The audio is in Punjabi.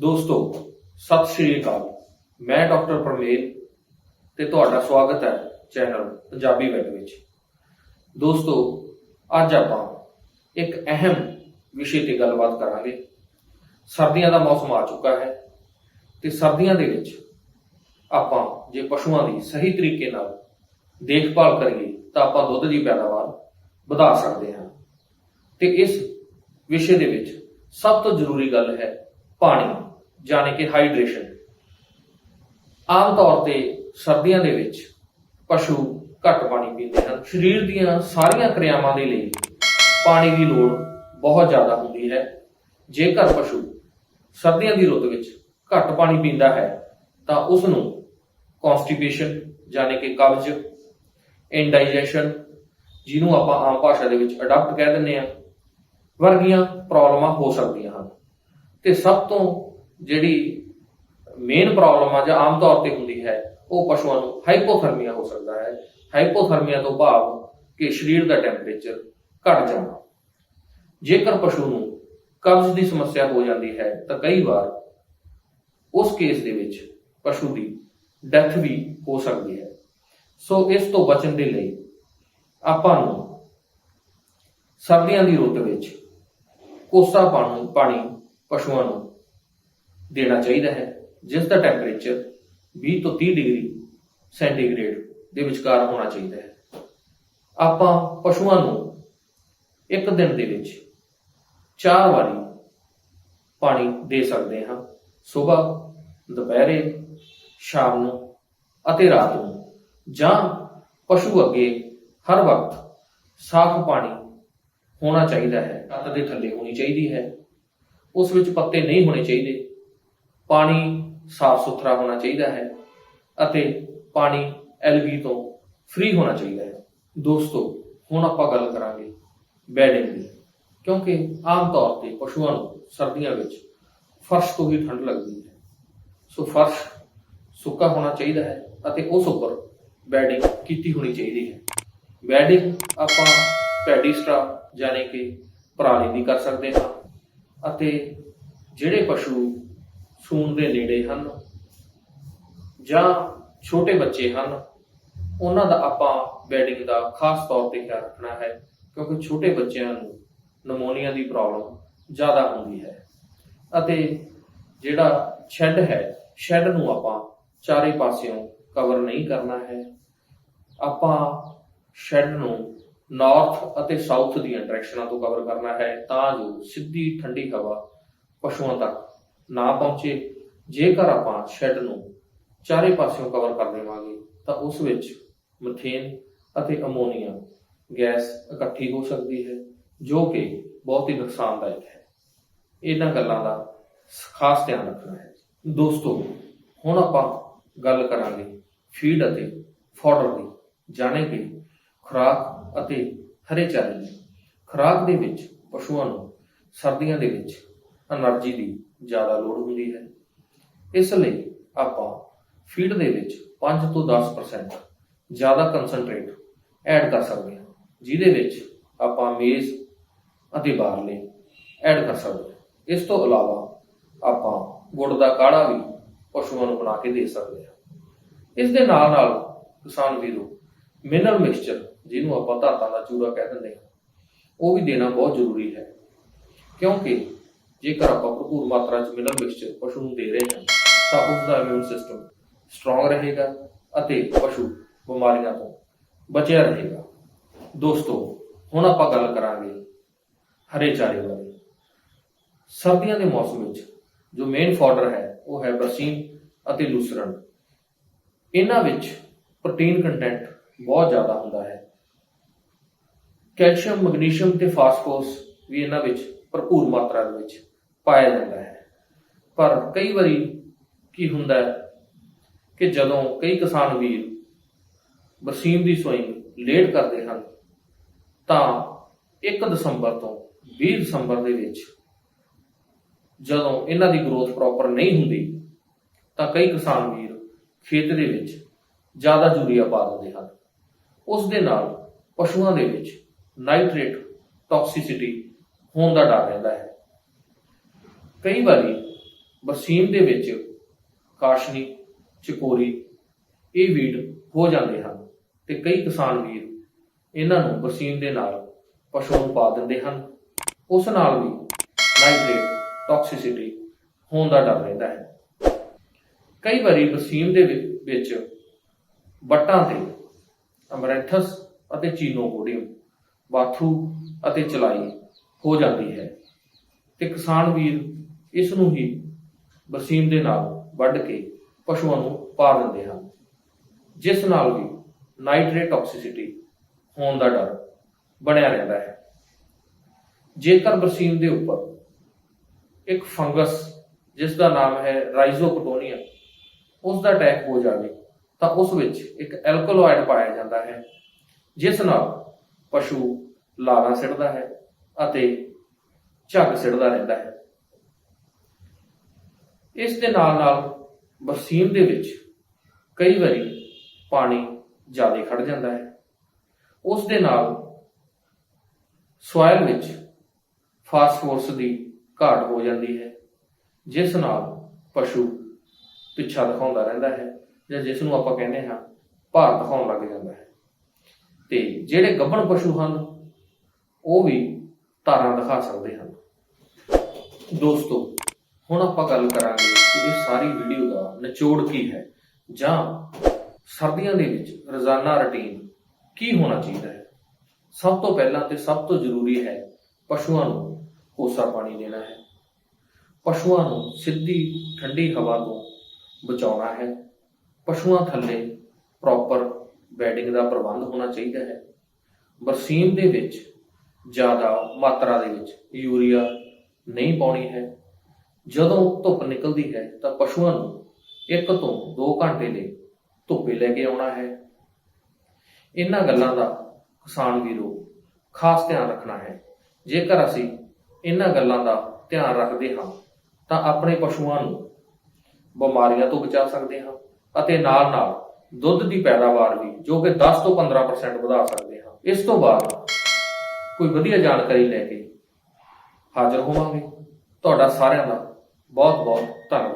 ਦੋਸਤੋ, ਸਤਿ ਸ਼੍ਰੀ ਅਕਾਲ। ਮੈਂ ਡਾਕਟਰ ਪਰਮੇਲ ਤੇ ਤੁਹਾਡਾ ਸਵਾਗਤ ਹੈ ਚੈਨਲ ਪੰਜਾਬੀ ਵੈਟ ਵਿੱਚ। ਦੋਸਤੋ, ਅੱਜ ਆਪਾਂ ਇੱਕ ਅਹਿਮ ਵਿਸ਼ੇ ਤੇ ਗੱਲਬਾਤ ਕਰਾਂਗੇ। ਸਰਦੀਆਂ ਦਾ ਮੌਸਮ ਆ ਚੁੱਕਾ ਹੈ ਤੇ ਸਰਦੀਆਂ ਦੇ ਵਿੱਚ ਆਪਾਂ ਜੇ ਪਸ਼ੂਆਂ ਦੀ ਸਹੀ ਤਰੀਕੇ ਨਾਲ ਦੇਖਭਾਲ ਕਰੀਏ ਤਾਂ ਆਪਾਂ ਦੁੱਧ ਦੀ ਪੈਦਾਵਾਰ ਵਧਾ ਸਕਦੇ ਹਾਂ। ਤੇ ਇਸ ਵਿਸ਼ੇ ਦੇ ਵਿੱਚ ਸਭ ਤੋਂ ਜ਼ਰੂਰੀ ਗੱਲ ਹੈ ਪਾਣੀ। ਯਾਨੀ ਕਿ ਹਾਈਡਰੇਸ਼ਨ। ਆਮ ਤੌਰ ਤੇ ਸਰਦੀਆਂ ਦੇ ਵਿੱਚ ਪਸ਼ੂ ਘੱਟ ਪਾਣੀ ਪੀਂਦੇ ਹਨ। ਸਰੀਰ ਦੀਆਂ ਸਾਰੀਆਂ ਕਿਰਿਆਵਾਂ ਦੇ ਲਈ ਪਾਣੀ ਦੀ ਲੋੜ ਬਹੁਤ ਜ਼ਿਆਦਾ ਹੁੰਦੀ ਹੈ। ਜੇਕਰ ਪਸ਼ੂ ਸਰਦੀਆਂ ਦੀ ਰੁੱਤ ਵਿੱਚ ਘੱਟ ਪਾਣੀ ਪੀਂਦਾ ਹੈ, ਤਾਂ ਉਸ ਨੂੰ ਕਨਸਟੀਪੇਸ਼ਨ ਯਾਨੀ ਕਿ ਕਬਜ਼ ਇੰਡਾਈਜੈਸ਼ਨ ਜਿਹਨੂੰ ਆਪਾਂ ਆਮ ਭਾਸ਼ਾ ਦੇ ਵਿੱਚ ਅਡਾਪਟ ਕਹਿ ਦਿੰਦੇ ਆ ਵਰਗੀਆਂ ਪ੍ਰੋਬਲਮਾਂ ਹੋ ਸਕਦੀਆਂ ਹਨ। ਤੇ ਸਭ ਤੋਂ ਜਿਹੜੀ ਮੇਨ ਪ੍ਰੋਬਲਮ ਆ ਜਾਂ ਆਮ ਤੌਰ ਤੇ ਹੁੰਦੀ ਹੈ, ਉਹ ਪਸ਼ੂਆਂ ਨੂੰ ਹਾਈਪੋਥਰਮੀਆ ਹੋ ਸਕਦਾ ਹੈ। ਹਾਈਪੋਥਰਮੀਆ ਤੋਂ ਭਾਵ ਕਿ ਸਰੀਰ ਦਾ ਟੈਂਪਰੇਚਰ ਘਟ ਜਾਣਾ ਜੇਕਰ ਪਸ਼ੂ ਨੂੰ ਕਬਜ਼ ਦੀ ਸਮੱਸਿਆ ਹੋ ਜਾਂਦੀ ਹੈ, ਤਾਂ ਕਈ ਵਾਰ ਉਸ ਕੇਸ ਦੇ ਵਿੱਚ ਪਸ਼ੂ ਦੀ ਡੈਥ ਵੀ ਹੋ ਸਕਦੀ ਹੈ। ਸੋ ਇਸ ਤੋਂ ਬਚਣ ਦੇ ਲਈ ਆਪਾਂ ਨੂੰ ਸਰਦੀਆਂ ਦੀ ਰੁੱਤ ਵਿੱਚ ਕੋਸਾ ਪਾਣੀ ਪਾਣੀ ਪਸ਼ੂਆਂ ਨੂੰ ਦੇਣਾ ਚਾਹੀਦਾ ਹੈ, ਜਿਸ ਦਾ ਟੈਂਪਰੇਚਰ 20 ਤੋਂ 30 ਡਿਗਰੀ ਸੈਂਟੀਗ੍ਰੇਡ ਦੇ ਵਿਚਕਾਰ ਹੋਣਾ ਚਾਹੀਦਾ ਹੈ। ਆਪਾਂ ਪਸ਼ੂਆਂ ਨੂੰ ਇੱਕ ਦਿਨ ਦੇ ਵਿੱਚ ਚਾਰ ਵਾਰੀ ਪਾਣੀ ਦੇ ਸਕਦੇ ਹਾਂ ਸਵੇਰ ਦੁਪਹਿਰੇ, ਸ਼ਾਮ ਨੂੰ ਅਤੇ ਰਾਤ ਨੂੰ, ਜਾਂ ਪਸ਼ੂ ਅੱਗੇ ਹਰ ਵਕਤ ਸਾਫ਼ ਪਾਣੀ ਹੋਣਾ ਚਾਹੀਦਾ ਹੈ ਕੱਤ ਦੇ ਥੱਲੇ ਹੋਣੀ ਚਾਹੀਦੀ ਹੈ। ਉਸ ਵਿੱਚ ਪੱਤੇ ਨਹੀਂ ਹੋਣੇ ਚਾਹੀਦੇ। ਪਾਣੀ ਸਾਫ਼ ਸੁਥਰਾ ਹੋਣਾ ਚਾਹੀਦਾ ਹੈ ਅਤੇ ਪਾਣੀ ਐਲਗੀ ਤੋਂ ਫ੍ਰੀ ਹੋਣਾ ਚਾਹੀਦਾ ਹੈ। ਦੋਸਤੋ, ਹੁਣ ਆਪਾਂ ਗੱਲ ਕਰਾਂਗੇ ਬੈਡਿੰਗ ਦੀ, ਕਿਉਂਕਿ ਆਮ ਤੌਰ ਤੇ ਪਸ਼ੂਆਂ ਨੂੰ ਸਰਦੀਆਂ ਵਿੱਚ ਫਰਸ਼ ਤੋਂ ਹੀ ਠੰਡ ਲੱਗਦੀ ਹੈ। ਸੋ ਫਰਸ਼ ਸੁੱਕਾ ਹੋਣਾ ਚਾਹੀਦਾ ਹੈ ਅਤੇ ਉਸ ਉੱਪਰ ਬੈਡਿੰਗ ਕੀਤੀ ਹੋਣੀ ਚਾਹੀਦੀ ਹੈ। ਬੈਡਿੰਗ ਆਪਾਂ ਪੈਡੀਸਟਰਾ ਯਾਨੀ ਕਿ ਪਰਾਲੀ ਦੀ ਕਰ ਸਕਦੇ ਹਾਂ ਅਤੇ ਜਿਹੜੇ ਪਸ਼ੂ ਸੂਣ ਦੇ ਨੇੜੇ ਹਨ ਜਾਂ ਛੋਟੇ ਬੱਚੇ ਹਨ, ਉਹਨਾਂ ਦਾ ਆਪਾਂ ਬੈਡਿੰਗ ਦਾ ਖਾਸ ਤੌਰ ਤੇ ਖਿਆਲ ਰੱਖਣਾ ਹੈ, ਕਿਉਂਕਿ ਛੋਟੇ ਬੱਚਿਆਂ ਨੂੰ ਨਮੋਨੀਆ ਦੀ ਪ੍ਰੋਬਲਮ ਜ਼ਿਆਦਾ ਹੁੰਦੀ ਹੈ ਅਤੇ ਜਿਹੜਾ ਸ਼ੈੱਡ ਹੈ ਸ਼ੈੱਡ ਨੂੰ ਆਪਾਂ ਚਾਰੇ ਪਾਸਿਓਂ ਕਵਰ ਨਹੀਂ ਕਰਨਾ ਹੈ, ਆਪਾਂ ਸ਼ੈੱਡ ਨੂੰ ਨਾਰਥ ਅਤੇ ਸਾਊਥ ਦੀਆਂ ਡਾਇਰੈਕਸ਼ਨਾਂ ਤੋਂ ਕਵਰ ਕਰਨਾ ਹੈ ਤਾਂ ਜੋ ਸਿੱਧੀ ਠੰਡੀ ਹਵਾ ਪਸ਼ੂਆਂ ਤੱਕ ਨਾ ਪਹੁੰਚੇ। ਜੇਕਰ ਆਪਾਂ ਸ਼ੈੱਡ ਨੂੰ ਚਾਰੇ ਪਾਸਿਓਂ ਕਵਰ ਕਰ ਦੇਵਾਂਗੇ, ਤਾਂ ਉਸ ਵਿੱਚ ਮੀਥੇਨ ਅਤੇ ਅਮੋਨੀਆ ਗੈਸ ਇਕੱਠੀ ਹੋ ਸਕਦੀ ਹੈ, ਜੋ ਕਿ ਬਹੁਤ ਹੀ ਨੁਕਸਾਨਦਾਇਕ ਹੈ। ਇਹਨਾਂ ਗੱਲਾਂ ਦਾ ਖਾਸ ਧਿਆਨ ਰੱਖਣਾ ਹੈ। ਦੋਸਤੋ, ਹੁਣ ਆਪਾਂ ਗੱਲ ਕਰਾਂਗੇ ਫੀਡ ਅਤੇ ਫੋਡਰ ਦੀ। ਜਾਣੇ ਕਿ ਖੁਰਾਕ ਅਤੇ ਹਰੇ ਚਾਰੇ ਦੀ ਖੁਰਾਕ ਦੇ ਵਿੱਚ ਪਸ਼ੂਆਂ ਨੂੰ ਸਰਦੀਆਂ ਦੇ ਵਿੱਚ એનર્ਜੀ ਦੀ ਜ਼ਿਆਦਾ ਲੋੜ ਹੁੰਦੀ ਹੈ। ਇਸ ਲਈ ਆਪਾਂ ਫੀਡ ਦੇ ਵਿੱਚ 5 ਤੋਂ 10% ਜ਼ਿਆਦਾ ਕਨਸੈਂਟਰੇਟ ਐਡ ਕਰ ਸਕਦੇ ਹਾਂ, ਜਿਹਦੇ ਵਿੱਚ ਆਪਾਂ ਮੇਜ਼ ਅਤੇ ਬਾਰਲੇ ਐਡ ਕਰ ਸਕਦੇ ਹਾਂ। ਇਸ ਤੋਂ ਇਲਾਵਾ ਆਪਾਂ ਗੁੜ ਦਾ ਕਾੜਾ ਵੀ ਪਸ਼ੂਆਂ ਨੂੰ ਬਣਾ ਕੇ ਦੇ ਸਕਦੇ ਹਾਂ। ਇਸ ਦੇ ਨਾਲ ਨਾਲ ਕਿਸਾਨ ਵੀਰੋ ਮਿਨਰਲ ਮਿਕਸਚਰ ਜਿਹਨੂੰ ਆਪਾਂ ਧਾਤਾਂ ਦਾ ਚੂਰਾ ਕਹਿ ਦਿੰਦੇ ਹਾਂ, ਉਹ ਵੀ ਦੇਣਾ ਬਹੁਤ ਜ਼ਰੂਰੀ ਹੈ। ਕਿਉਂਕਿ ਜੇਕਰ ਆਪਾਂ ਭਰਪੂਰ ਮਾਤਰਾ 'ਚ ਮਿਨਰਲ ਮਿਕਸਚਰ ਪਸ਼ੂ ਨੂੰ ਦੇ ਰਹੇ ਹਾਂ, ਤਾਂ ਉਸ ਦਾ ਇਮਿਊਨ ਸਿਸਟਮ ਸਟਰੋਂਗ ਰਹੇਗਾ ਅਤੇ ਪਸ਼ੂ ਬਿਮਾਰੀਆਂ ਤੋਂ ਬਚਿਆ ਰਹੇਗਾ। ਦੋਸਤੋ, ਹੁਣ ਆਪਾਂ ਗੱਲ ਕਰਾਂਗੇ ਹਰੇ ਚਾਰੇ ਬਾਰੇ। ਸਰਦੀਆਂ ਦੇ ਮੌਸਮ ਵਿੱਚ ਜੋ ਮੇਨ ਫੋਡਰ ਹੈ, ਉਹ ਹੈ ਬਰਸੀਨ ਅਤੇ ਲੂਸਰਨ ਇਹਨਾਂ ਵਿੱਚ ਪ੍ਰੋਟੀਨ ਕੰਟੈਂਟ ਬਹੁਤ ਜ਼ਿਆਦਾ ਹੁੰਦਾ ਹੈ। ਕੈਲਸ਼ੀਅਮ, ਮੈਗਨੀਸ਼ੀਅਮ ਤੇ ਫਾਸਫੋਰਸ ਵੀ ਇਹਨਾਂ ਵਿੱਚ ਭਰਪੂਰ ਮਾਤਰਾ ਦੇ ਵਿੱਚ ਪਾਇਆ ਜਾਂਦਾ ਹੈ। ਪਰ ਕਈ ਵਾਰੀ ਕੀ ਹੁੰਦਾ ਹੈ ਕਿ ਜਦੋਂ ਕਈ ਕਿਸਾਨ ਵੀਰ ਬਰਸੀਨ ਦੀ ਸੋਇੰਗ ਲੇਟ ਕਰਦੇ ਹਨ, ਤਾਂ 1 ਦਸੰਬਰ ਤੋਂ 20 ਦਸੰਬਰ ਦੇ ਵਿੱਚ ਜਦੋਂ ਇਹਨਾਂ ਦੀ ਗਰੋਥ ਪ੍ਰੋਪਰ ਨਹੀਂ ਹੁੰਦੀ, ਤਾਂ ਕਈ ਕਿਸਾਨ ਵੀਰ ਖੇਤ ਦੇ ਵਿੱਚ ਜ਼ਿਆਦਾ ਯੂਰੀਆ ਪਾ ਦਿੰਦੇ ਹਨ। ਉਸ ਦੇ ਨਾਲ ਪਸ਼ੂਆਂ ਦੇ ਵਿੱਚ ਨਾਈਟ੍ਰੇਟ ਟੌਕਸਿਸਿਟੀ ਹੋਣ ਦਾ ਡਰ ਰਹਿੰਦਾ ਹੈ। ਕਈ ਵਾਰੀ ਬਰਸੀਮ ਦੇ ਵਿੱਚ ਕਾਸ਼ਨੀ, ਚਕੋਰੀ ਇਹ ਵੀਡ ਹੋ ਜਾਂਦੇ ਹਨ ਤੇ ਕਈ ਕਿਸਾਨ ਵੀਰ ਇਹਨਾਂ ਨੂੰ ਬਰਸੀਮ ਦੇ ਨਾਲ ਪਸ਼ੂ ਨੂੰ ਪਾ ਦਿੰਦੇ ਹਨ। ਉਸ ਨਾਲ ਵੀ ਨਾਈਟ੍ਰੇਟ ਟਾਕਸਿਸਿਟੀ ਹੋਣ ਦਾ ਡਰ ਰਹਿੰਦਾ ਹੈ। ਕਈ ਵਾਰੀ ਬਰਸੀਮ ਦੇ ਵਿੱਚ ਬੱਟਾਂ ਤੇ ਅਮਰੈਂਥਸ ਅਤੇ ਚੀਨੋਪੋਡੀਅਮ ਬਾਥੂ ਅਤੇ ਚਲਾਈ ਹੋ ਜਾਂਦੀ ਹੈ ਤੇ ਕਿਸਾਨ ਵੀਰ ਇਸ ਨੂੰ ਹੀ ਬਰਸੀਮ ਦੇ ਨਾਲ ਵੱਢ ਕੇ ਪਸ਼ੂਆਂ ਨੂੰ ਪਾ ਦਿੰਦੇ ਹਨ। ਜਿਸ ਨਾਲ ਵੀ ਨਾਈਟ੍ਰੇਟ ਟਾਕਸਿਸਿਟੀ ਹੋਣ ਦਾ ਡਰ ਬਣਿਆ ਰਹਿੰਦਾ ਹੈ। ਜੇਕਰ ਬਰਸੀਮ ਦੇ ਉੱਪਰ ਇੱਕ ਫੰਗਸ, ਜਿਸ ਦਾ ਨਾਮ ਹੈ ਰਾਈਜ਼ੋਕਟੋਨੀਆ ਉਸ ਦਾ ਅਟੈਕ ਹੋ ਜਾਵੇ, ਤਾਂ ਉਸ ਵਿੱਚ ਇੱਕ ਐਲਕਲੋਇਡ ਪਾਇਆ ਜਾਂਦਾ ਹੈ, ਜਿਸ ਨਾਲ ਪਸ਼ੂ ਲਾਲਾਂ ਸਿੱਟਦਾ ਹੈ ਅਤੇ ਝੱਗ ਸਿੱਟਦਾ ਰਹਿੰਦਾ ਹੈ। ਇਸ ਦੇ ਨਾਲ ਨਾਲ ਬਰਸੀਮ ਦੇ ਵਿੱਚ ਕਈ ਵਾਰੀ ਪਾਣੀ ਜ਼ਿਆਦਾ ਖੜ ਜਾਂਦਾ ਹੈ। ਉਸ ਦੇ ਨਾਲ ਸੋਇਲ ਵਿੱਚ ਫਾਸਫੋਰਸ ਦੀ ਘਾਟ ਹੋ ਜਾਂਦੀ ਹੈ, ਜਿਸ ਨਾਲ ਪਸ਼ੂ ਪਿੱਛਾ ਦਿਖਾਉਂਦਾ ਰਹਿੰਦਾ ਹੈ ਜਾਂ ਜਿਸ ਨੂੰ ਆਪਾਂ ਕਹਿੰਦੇ ਹਾਂ ਭਾਰ ਦਿਖਾਉਣ ਲੱਗ ਜਾਂਦਾ ਹੈ। ਤੇ ਜਿਹੜੇ ਗੱਭਣ ਪਸ਼ੂ ਹਨ, ਉਹ ਵੀ ਧਾਰਾਂ ਦਿਖਾ ਸਕਦੇ ਹਨ। ਦੋਸਤੋ ਹੁਣ ਆਪਾਂ ਗੱਲ ਕਰਾਂਗੇ ਕਿ ਇਹ ਸਾਰੀ ਵੀਡੀਓ ਦਾ ਨਿਚੋੜ ਕੀ ਹੈ ਜਾਂ ਸਰਦੀਆਂ ਦੇ ਵਿੱਚ ਰੋਜ਼ਾਨਾ ਰੁਟੀਨ ਕੀ ਹੋਣਾ ਚਾਹੀਦਾ ਹੈ? ਸਭ ਤੋਂ ਪਹਿਲਾਂ ਤੇ ਸਭ ਤੋਂ ਜ਼ਰੂਰੀ ਹੈ ਪਸ਼ੂਆਂ ਨੂੰ ਕੋਸਾ ਪਾਣੀ ਦੇਣਾ ਹੈ। ਪਸ਼ੂਆਂ ਨੂੰ ਸਿੱਧੀ ਠੰਡੀ ਹਵਾ ਤੋਂ ਬਚਾਉਣਾ ਹੈ। ਪਸ਼ੂਆਂ ਥੱਲੇ ਪ੍ਰੋਪਰ ਬੈਡਿੰਗ ਦਾ ਪ੍ਰਬੰਧ ਹੋਣਾ ਚਾਹੀਦਾ ਹੈ। ਬਰਸੀਮ ਦੇ ਵਿੱਚ ਜ਼ਿਆਦਾ ਮਾਤਰਾ ਦੇ ਵਿੱਚ ਯੂਰੀਆ ਨਹੀਂ ਪਾਉਣੀ ਹੈ। ਜਦੋਂ ਧੁੱਪ ਨਿਕਲਦੀ ਹੈ ਤਾਂ ਪਸ਼ੂਆਂ ਨੂੰ ਇੱਕ ਤੋਂ 2 ਘੰਟੇ ਲਈ ਧੁੱਪੇ ਲੈ ਕੇ ਆਉਣਾ ਹੈ। ਇਹਨਾਂ ਗੱਲਾਂ ਦਾ ਕਿਸਾਨ ਵੀਰੋ ਖਾਸ ਧਿਆਨ ਰੱਖਣਾ ਹੈ। ਜੇਕਰ ਅਸੀਂ ਇਹਨਾਂ ਗੱਲਾਂ ਦਾ ਧਿਆਨ ਰੱਖਦੇ ਹਾਂ, ਤਾਂ ਆਪਣੇ ਪਸ਼ੂਆਂ ਨੂੰ ਬਿਮਾਰੀਆਂ ਤੋਂ ਬਚਾ ਸਕਦੇ ਹਾਂ ਅਤੇ ਨਾਲ ਨਾਲ ਦੁੱਧ ਦੀ ਪੈਦਾਵਾਰ ਵੀ ਜੋ ਕਿ 10 ਤੋਂ 15% ਵਧਾ ਸਕਦੇ ਹਾਂ। ਇਸ ਤੋਂ ਬਾਅਦ ਕੋਈ ਵਧੀਆ ਜਾਣਕਾਰੀ ਲੈ ਕੇ ਹਾਜ਼ਰ ਹੋਵਾਂਗੇ। ਤੁਹਾਡਾ ਸਾਰਿਆਂ ਦਾ ਬਹੁਤ ਬਹੁਤ ਧੰਨਵਾਦ।